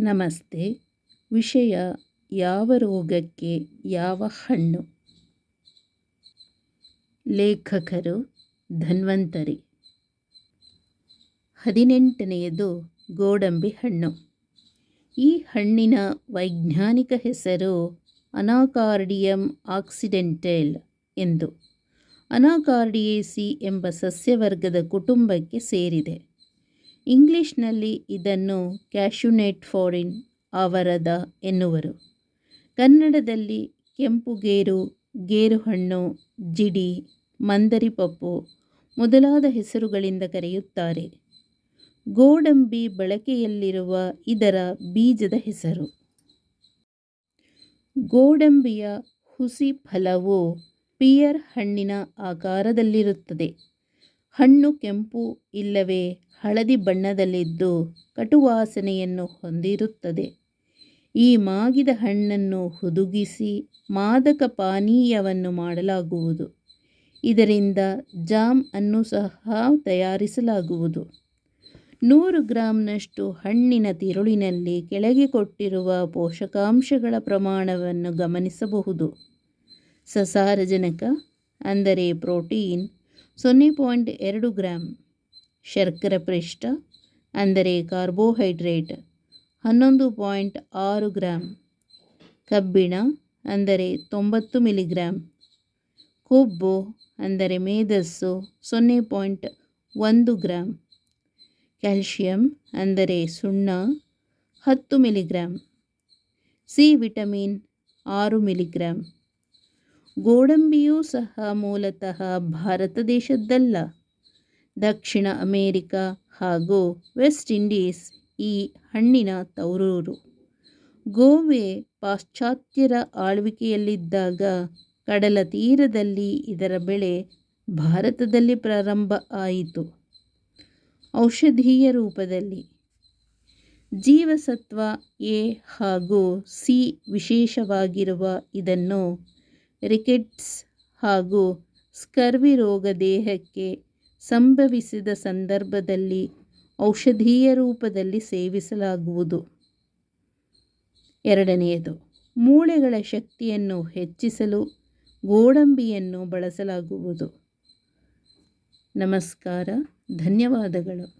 ನಮಸ್ತೆ. ವಿಷಯ ಯಾವ ರೋಗಕ್ಕೆ ಯಾವ ಹಣ್ಣು? ಲೇಖಕರು ಧನ್ವಂತರಿ. ಹದಿನೆಂಟನೆಯದು ಗೋಡಂಬಿ ಹಣ್ಣು. ಈ ಹಣ್ಣಿನ ವೈಜ್ಞಾನಿಕ ಹೆಸರು ಅನಾಕಾರ್ಡಿಯಂ ಆಕ್ಸಿಡೆಂಟೇಲ್ ಎಂದು. ಅನಾಕಾರ್ಡಿಯೇಸಿ ಎಂಬ ಸಸ್ಯವರ್ಗದ ಕುಟುಂಬಕ್ಕೆ ಸೇರಿದೆ. ಇಂಗ್ಲಿಷ್ನಲ್ಲಿ ಇದನ್ನು ಕ್ಯಾಶುನೆಟ್ ಫಾರಿನ್ ಅವರದ ಎನ್ನುವರು. ಕನ್ನಡದಲ್ಲಿ ಕೆಂಪು ಗೇರು ಗೇರುಹಣ್ಣು, ಜಿಡಿ, ಮಂದರಿಪಪ್ಪು ಮೊದಲಾದ ಹೆಸರುಗಳಿಂದ ಕರೆಯುತ್ತಾರೆ. ಗೋಡಂಬಿ ಬಳಕೆಯಲ್ಲಿರುವ ಇದರ ಬೀಜದ ಹೆಸರು. ಗೋಡಂಬಿಯ ಹುಸಿ ಫಲವು ಪಿಯರ್ ಹಣ್ಣಿನ ಆಕಾರದಲ್ಲಿರುತ್ತದೆ. ಹಣ್ಣು ಕೆಂಪು ಇಲ್ಲವೇ ಹಳದಿ ಬಣ್ಣದಲ್ಲಿದ್ದು ಕಟುವಾಸನೆಯನ್ನು ಹೊಂದಿರುತ್ತದೆ. ಈ ಮಾಗಿದ ಹಣ್ಣನ್ನು ಹುದುಗಿಸಿ ಮಾದಕ ಪಾನೀಯವನ್ನು ಮಾಡಲಾಗುವುದು. ಇದರಿಂದ ಜಾಮ್ ಅನ್ನು ಸಹ ತಯಾರಿಸಲಾಗುವುದು. ನೂರು ಗ್ರಾಂನಷ್ಟು ಹಣ್ಣಿನ ತಿರುಳಿನಲ್ಲಿ ಕೆಳಗೆ ಕೊಟ್ಟಿರುವ ಪೋಷಕಾಂಶಗಳ ಪ್ರಮಾಣವನ್ನು ಗಮನಿಸಬಹುದು. ಸಸಾರಜನಕ, ಅಂದರೆ ಪ್ರೋಟೀನ್ ಸೊನ್ನೆ ಪಾಯಿಂಟ್ ಎರಡು ಗ್ರಾಮ್ ಶರ್ಕರೆ ಪೃಷ್ಠ ಅಂದರೆ ಕಾರ್ಬೋಹೈಡ್ರೇಟ್. ಹನ್ನೊಂದು ಪಾಯಿಂಟ್ ಆರು ಗ್ರಾಮ್ ಕಬ್ಬಿಣ, ಅಂದರೆ ತೊಂಬತ್ತು ಮಿಲಿಗ್ರಾಮ್ ಕೊಬ್ಬು, ಅಂದರೆ ಮೇಧಸ್ಸು ಸೊನ್ನೆ ಪಾಯಿಂಟ್ ಒಂದು ಗ್ರಾಮ್ ಕ್ಯಾಲ್ಶಿಯಂ, ಅಂದರೆ ಸುಣ್ಣ ಹತ್ತು ಮಿಲಿಗ್ರಾಮ್ ಸಿ ವಿಟಮಿನ್ ಆರು ಮಿಲಿಗ್ರಾಂ ಗೋಡಂಬಿಯೂ ಸಹ ಮೂಲತಃ ಭಾರತ ದೇಶದ್ದಲ್ಲ. ದಕ್ಷಿಣ ಅಮೇರಿಕ ಹಾಗೂ ವೆಸ್ಟ್ ಇಂಡೀಸ್ ಈ ಹಣ್ಣಿನ ತವರೂರು. ಗೋವೆ ಪಾಶ್ಚಾತ್ಯರ ಆಳ್ವಿಕೆಯಲ್ಲಿದ್ದಾಗ ಕಡಲ ತೀರದಲ್ಲಿ ಇದರ ಬೆಳೆ ಭಾರತದಲ್ಲಿ ಪ್ರಾರಂಭ ಆಯಿತು. ಔಷಧೀಯ ರೂಪದಲ್ಲಿ. ಜೀವಸತ್ವ ಎ ಹಾಗೂ ಸಿ ವಿಶೇಷವಾಗಿರುವ ಇದನ್ನು ರಿಕೆಟ್ಸ್ ಹಾಗೂ ಸ್ಕರ್ವಿ ರೋಗ ದೇಹಕ್ಕೆ ಸಂಭವಿಸಿದ ಸಂದರ್ಭದಲ್ಲಿ ಔಷಧೀಯ ರೂಪದಲ್ಲಿ ಸೇವಿಸಲಾಗುವುದು. ಎರಡನೆಯದು, ಮೂಳೆಗಳ ಶಕ್ತಿಯನ್ನು ಹೆಚ್ಚಿಸಲು ಗೋಡಂಬಿಯನ್ನು ಬಳಸಲಾಗುವುದು. ನಮಸ್ಕಾರ, ಧನ್ಯವಾದಗಳು.